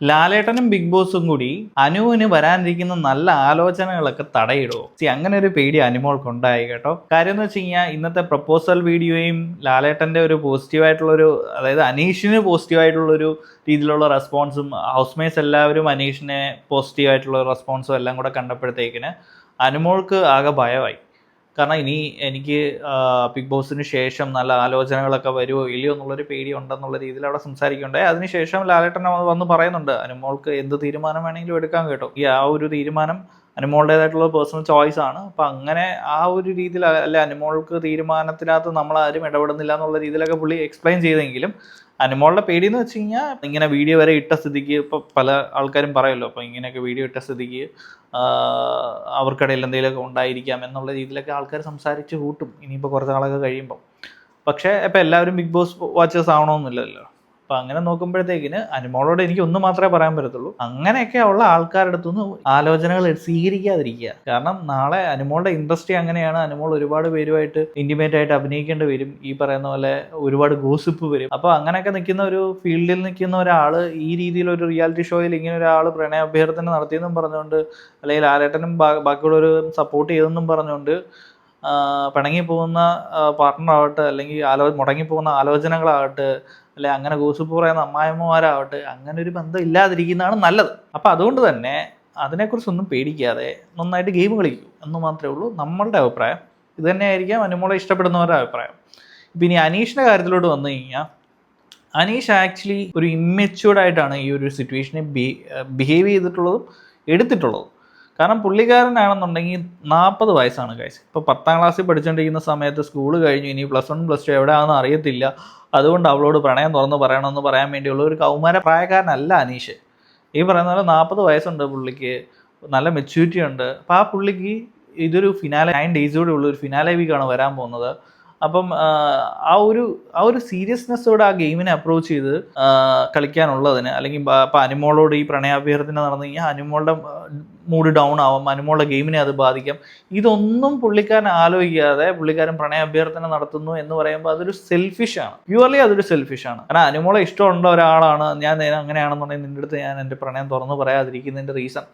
ലാലേട്ടനും big ബോസും കൂടി അനുവിന് വരാനിരിക്കുന്ന നല്ല ആലോചനകളൊക്കെ തടയിടോ സി അങ്ങനെ ഒരു പേടി അനുമോൾക്ക് ഉണ്ടായി കേട്ടോ. കാര്യം എന്ന് വെച്ച് കഴിഞ്ഞാൽ ഇന്നത്തെ പ്രപ്പോസൽ വീഡിയോയും ലാലേട്ടന്റെ ഒരു പോസിറ്റീവായിട്ടുള്ളൊരു അതായത് അനീഷിന് പോസിറ്റീവായിട്ടുള്ളൊരു രീതിയിലുള്ള റെസ്പോൺസും ഹൗസ് മേറ്റ്സ് എല്ലാവരും അനീഷിനെ പോസിറ്റീവായിട്ടുള്ള റെസ്പോൺസും എല്ലാം കൂടെ കണ്ടപ്പോഴത്തേക്കിന് അനുമോൾക്ക് ആകെ ഭയമായി. കാരണം ഇനി എനിക്ക് ബിഗ് ബോസിന് ശേഷം നല്ല ആലോചനകളൊക്കെ വരുമോ ഇല്ലയോ എന്നുള്ളൊരു പേടി ഉണ്ടെന്നുള്ള രീതിയിൽ അവിടെ സംസാരിക്കുന്നുണ്ടായി അതിനുശേഷം ലാലേട്ടൻ വന്ന് പറയുന്നുണ്ട് അനുമോൾക്ക് എന്ത് തീരുമാനം വേണമെങ്കിലും എടുക്കാൻ കേട്ടോ. ഈ ആ ഒരു തീരുമാനം അനുമോളുടേതായിട്ടുള്ള പേഴ്സണൽ ചോയ്സ് ആണ്. അപ്പം അങ്ങനെ ആ ഒരു രീതിയിൽ അല്ല അനുമോൾക്ക് തീരുമാനത്തിനകത്ത് നമ്മൾ ആരും ഇടപെടുന്നില്ല എന്നുള്ള രീതിയിലൊക്കെ പുള്ളി എക്സ്പ്ലെയിൻ ചെയ്തെങ്കിലും അനുമോളുടെ പേടി എന്ന് വെച്ച് കഴിഞ്ഞാൽ ഇങ്ങനെ വീഡിയോ വരെ ഇട്ട സ്ഥിതിക്ക് ഇപ്പോൾ പല ആൾക്കാരും പറയുമല്ലോ അപ്പോൾ ഇങ്ങനെയൊക്കെ വീഡിയോ ഇട്ട സ്ഥിതിക്ക് അവർക്കിടയിൽ എന്തെങ്കിലുമൊക്കെ ഉണ്ടായിരിക്കാം എന്നുള്ള രീതിയിലൊക്കെ ആൾക്കാർ സംസാരിച്ച് കൂട്ടും. ഇനിയിപ്പോൾ കുറച്ച് നാളൊക്കെ കഴിയുമ്പോൾ പക്ഷേ ഇപ്പം എല്ലാവരും ബിഗ് ബോസ് വാച്ചേഴ്സ് ആവണമെന്നില്ലല്ലോ അപ്പം അങ്ങനെ നോക്കുമ്പോഴത്തേക്കിന് അനുമോളോട് എനിക്ക് ഒന്ന് മാത്രമേ പറയാൻ പറ്റത്തുള്ളൂ. അങ്ങനെയൊക്കെ ഉള്ള ആൾക്കാരുടെ അടുത്തുനിന്ന് ആലോചനകൾ സ്വീകരിക്കാതിരിക്കുക. കാരണം നാളെ അനുമോളുടെ ഇൻഡസ്ട്രി അങ്ങനെയാണ്. അനുമോൾ ഒരുപാട് പേരുമായിട്ട് ഇന്റിമേറ്റ് ആയിട്ട് അഭിനയിക്കേണ്ടി വരും. ഈ പറയുന്ന പോലെ ഒരുപാട് ഗോസിപ്പ് വരും. അപ്പോൾ അങ്ങനെയൊക്കെ നിൽക്കുന്ന ഒരു ഫീൽഡിൽ നിൽക്കുന്ന ഒരാൾ ഈ രീതിയിൽ ഒരു റിയാലിറ്റി ഷോയിൽ ഇങ്ങനെ ഒരാൾ പ്രണയ അഭ്യർത്ഥന നടത്തിയെന്നും പറഞ്ഞുകൊണ്ട് അല്ലെങ്കിൽ ആരേട്ടനും ബാക്കിയുള്ളവർ സപ്പോർട്ട് ചെയ്തെന്നും പറഞ്ഞുകൊണ്ട് പിണങ്ങി പോകുന്ന പാർട്ട്ണർ ആവട്ടെ അല്ലെങ്കിൽ ആലോ മുടങ്ങി പോകുന്ന ആലോചനകളാവട്ടെ അല്ലെ? അങ്ങനെ ഗോസിപ്പ് പറയുന്ന അമ്മായിമ്മമാരാവട്ടെ അങ്ങനെ ഒരു ബന്ധം ഇല്ലാതിരിക്കുന്നതാണ് നല്ലത്. അപ്പോൾ അതുകൊണ്ട് തന്നെ അതിനെക്കുറിച്ചൊന്നും പേടിക്കാതെ നന്നായിട്ട് ഗെയിം കളിക്കൂ എന്ന് മാത്രമേ ഉള്ളൂ നമ്മളുടെ അഭിപ്രായം. ഇത് തന്നെയായിരിക്കാം അനുമോളെ ഇഷ്ടപ്പെടുന്നവരുടെ അഭിപ്രായം. ഇപ്പം ഇനി അനീഷിന്റെ കാര്യത്തിലോട്ട് വന്നു കഴിഞ്ഞാൽ അനീഷ് ആക്ച്വലി ഒരു ഇമ്മെച്യൂർഡ് ആയിട്ടാണ് ഈ ഒരു സിറ്റുവേഷനെ ബിഹേവ് ചെയ്തിട്ടുള്ളതും എടുത്തിട്ടുള്ളതും. കാരണം പുള്ളിക്കാരനാണെന്നുണ്ടെങ്കിൽ നാൽപ്പത് വയസ്സാണ് കാഴ്ച ഇപ്പോൾ പത്താം ക്ലാസ്സിൽ പഠിച്ചുകൊണ്ടിരിക്കുന്ന സമയത്ത് സ്കൂൾ കഴിഞ്ഞു ഇനി പ്ലസ് വൺ പ്ലസ് ടു എവിടെയാണെന്ന് അറിയത്തില്ല. അതുകൊണ്ട് അവളോട് പ്രണയം തുറന്ന് പറയണമെന്ന് പറയാൻ വേണ്ടിയുള്ള ഒരു കൗമാര പ്രായക്കാരനല്ല അനീഷ്. ഈ പറയുന്ന പോലെ നാൽപ്പത് വയസ്സുണ്ട് പുള്ളിക്ക് നല്ല മെച്യൂരിറ്റി ഉണ്ട്. അപ്പോൾ ആ പുള്ളിക്ക് ഇതൊരു ഫിനാലെ നയൻ ഡേയ്സോടെ ഉള്ള ഒരു ഫിനാലെ വീക്കാണ് വരാൻ പോകുന്നത്. അപ്പം ആ, ഒരു ആ ഒരു സീരിയസ്നെസ്സോടെ ആ ഗെയിമിനെ അപ്രോച്ച് ചെയ്ത് കളിക്കാനുള്ളതിന് അല്ലെങ്കിൽ ഇപ്പം അനുമോളോട് ഈ പ്രണയാഭ്യർത്ഥന നടന്നു കഴിഞ്ഞാൽ അനുമോളുടെ മൂഡ് ഡൗൺ ആവും അനുമോളുടെ ഗെയിമിനെ അത് ബാധിക്കാം. ഇതൊന്നും പുള്ളിക്കാരൻ ആലോചിക്കാതെ പുള്ളിക്കാരൻ പ്രണയാഭ്യർത്ഥന നടത്തുന്നു എന്ന് പറയുമ്പോൾ അതൊരു സെൽഫിഷ് ആണ്. പ്യുവർലി അതൊരു സെൽഫിഷ് ആണ്. കാരണം അനുമോളെ ഇഷ്ടമുള്ള ഒരാളാണ് ഞാൻ അങ്ങനെയാണെന്നുണ്ടെങ്കിൽ നിന്റെ അടുത്ത് ഞാൻ എന്റെ പ്രണയം തുറന്നു പറയാതിരിക്കുന്നതിന്റെ റീസൺ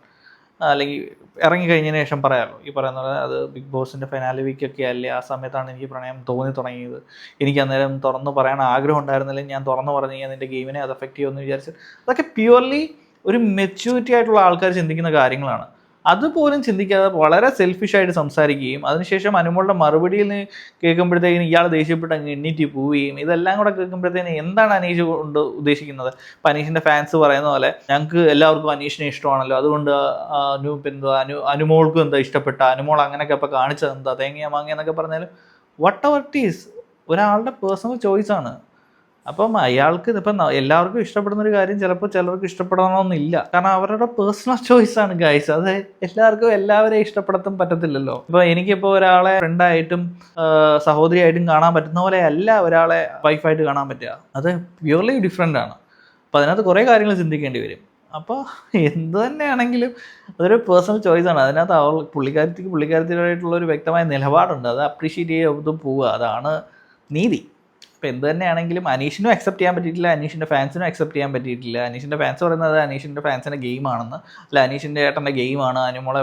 അല്ലെങ്കിൽ ഇറങ്ങിക്കഴിഞ്ഞതിന് ശേഷം പറയാമല്ലോ. ഈ പറയുന്ന പോലെ അത് ബിഗ് ബോസിന്റെ ഫൈനാലി വീക്കൊക്കെ അല്ലേ ആ സമയത്താണ് എനിക്ക് പ്രണയം തോന്നി തുടങ്ങിയത്. എനിക്ക് അന്നേരം തുറന്നു പറയാൻ ആഗ്രഹം ഉണ്ടായിരുന്നില്ലെങ്കിൽ ഞാൻ തുറന്നു പറഞ്ഞു കഴിഞ്ഞാൽ നിന്റെ ഗെയിമിനെ അത് എഫക്റ്റ് ചെയ്യുമെന്ന് വിചാരിച്ച് അതൊക്കെ പ്യുവർലി ഒരു മെച്യൂരിറ്റി ആയിട്ടുള്ള ആൾക്കാർ ചിന്തിക്കുന്ന കാര്യങ്ങളാണ്. അതുപോലും ചിന്തിക്കാതെ വളരെ സെൽഫിഷായിട്ട് സംസാരിക്കുകയും അതിനുശേഷം അനുമോളുടെ മറുപടിയിൽ നിന്ന് കേൾക്കുമ്പോഴത്തേക്കിന് ഇയാൾ ദേഷ്യപ്പെട്ട് അങ്ങ് എണ്ണീറ്റ് പോവുകയും ഇതെല്ലാം കൂടെ കേൾക്കുമ്പോഴത്തേന് എന്താണ് അനീഷ് കൊണ്ട് ഉദ്ദേശിക്കുന്നത്? ഇപ്പം അനീഷിന്റെ ഫാൻസ് പറയുന്ന പോലെ ഞങ്ങൾക്ക് എല്ലാവർക്കും അനീഷിനെ ഇഷ്ടമാണല്ലോ അതുകൊണ്ട് അനു എന്തുവാ എന്താ അനു അനുമോൾക്കും എന്താ ഇഷ്ടപ്പെട്ട? അനുമോൾ അങ്ങനെയൊക്കെ ഇപ്പം കാണിച്ചത് എന്താ? തേങ്ങ മാങ്ങ പറഞ്ഞാൽ വട്ട് അവർ ടീസ് ഒരാളുടെ പേഴ്സണൽ ചോയ്സാണ് അപ്പം അയാൾക്ക് ഇപ്പം എല്ലാവർക്കും ഇഷ്ടപ്പെടുന്ന ഒരു കാര്യം ചിലപ്പോൾ ചിലർക്ക് ഇഷ്ടപ്പെടണമെന്നില്ല. കാരണം അവരുടെ പേഴ്സണൽ ചോയ്സ് ആണ് ഗൈസ് അത് എല്ലാവർക്കും എല്ലാവരെയും ഇഷ്ടപ്പെടുത്താൻ പറ്റത്തില്ലല്ലോ. ഇപ്പോൾ എനിക്കിപ്പോൾ ഒരാളെ ഫ്രണ്ടായിട്ടും സഹോദരിയായിട്ടും കാണാൻ പറ്റുന്ന പോലെ അല്ല ഒരാളെ വൈഫായിട്ട് കാണാൻ പറ്റുക. അത് പ്യൂർലി ഡിഫറെന്റ് ആണ്. അപ്പൊ അതിനകത്ത് കുറേ കാര്യങ്ങൾ ചിന്തിക്കേണ്ടി വരും. അപ്പോൾ എന്ത് തന്നെയാണെങ്കിലും അതൊരു പേഴ്സണൽ ചോയ്സ് ആണ്. അതിനകത്ത് അവൾ പുള്ളിക്കാരത്തിക്ക് പുള്ളിക്കാരത്തിനായിട്ടുള്ള ഒരു വ്യക്തമായ നിലപാടുണ്ട്. അത് അപ്രീഷിയേറ്റ് ചെയ്ത് പോവുക. അതാണ് നീതി. ഇപ്പം എന്ത് തന്നെയാണെങ്കിലും അനീഷിനും അക്സെപ്റ്റ് ചെയ്യാൻ പറ്റിയിട്ടില്ല അനീഷിന്റെ ഫാൻസിനും അക്സെപ്റ്റ് ചെയ്യാൻ പറ്റിയിട്ടില്ല. അനീഷിന്റെ ഫാൻസ് പറയുന്നത് അനീഷിന്റെ ഫാൻസിന്റെ ഗെയിമാണെന്ന് അല്ല അനീഷിന്റെ ഏട്ടന്റെ ഗെയിമാണ് അനുമോളെ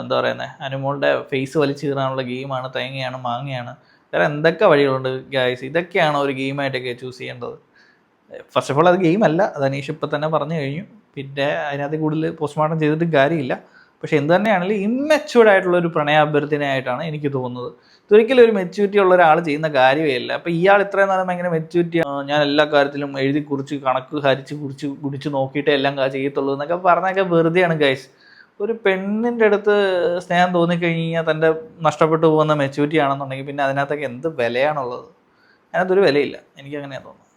എന്താ പറയുന്നത് അനുമോളുടെ ഫേസ് വലിച്ചു കീറാനുള്ള ഗെയിമാണ് തേങ്ങയാണ് മാങ്ങയാണ്. വേറെ എന്തൊക്കെ വഴികളുണ്ട് ഗായ്സ് ഇതൊക്കെയാണ് ഒരു ഗെയിമായിട്ടൊക്കെ ചൂസ് ചെയ്യേണ്ടത്? ഫസ്റ്റ് ഓഫ് ഓൾ അത് ഗെയിം അല്ല. അത് അനീഷ് ഇപ്പം തന്നെ പറഞ്ഞു കഴിഞ്ഞു. പിന്നെ അതിനകത്ത് കൂടുതൽ പോസ്റ്റ്മോർട്ടം ചെയ്തിട്ടും കാര്യമില്ല. പക്ഷെ എന്ത് തന്നെയാണെങ്കിലും ഇമ്മച്ചുവേർഡ് ആയിട്ടുള്ള ഒരു പ്രണയാഭ്യർത്ഥനയായിട്ടാണ് എനിക്ക് തോന്നുന്നത്. ഇതൊരിക്കലും ഒരു മെച്യൂരിറ്റി ഉള്ള ഒരാൾ ചെയ്യുന്ന കാര്യമേ അല്ല അപ്പം ഇയാൾ ഇത്രയും നേരം ഭയങ്കര മെച്യൂരിറ്റി ഞാൻ എല്ലാ കാര്യത്തിലും എഴുതി കുറിച്ച് കണക്ക് ഹരിച്ച് കുറിച്ച് കുടിച്ച് നോക്കിയിട്ടേ എല്ലാം ചെയ്യത്തുള്ളൂ എന്നൊക്കെ പറഞ്ഞൊക്കെ വെറുതെയാണ് ഗൈസ് ഒരു പെണ്ണിന്റെ അടുത്ത് സ്നേഹം തോന്നിക്കഴിഞ്ഞാൽ തന്റെ നഷ്ടപ്പെട്ടു പോകുന്ന മെച്യൂരിറ്റി ആണെന്നുണ്ടെങ്കിൽ പിന്നെ അതിനകത്തൊക്കെ എന്ത് വിലയാണുള്ളത്? അതിനകത്തൊരു വിലയില്ല. എനിക്ക് അങ്ങനെയാണ് തോന്നുന്നത്.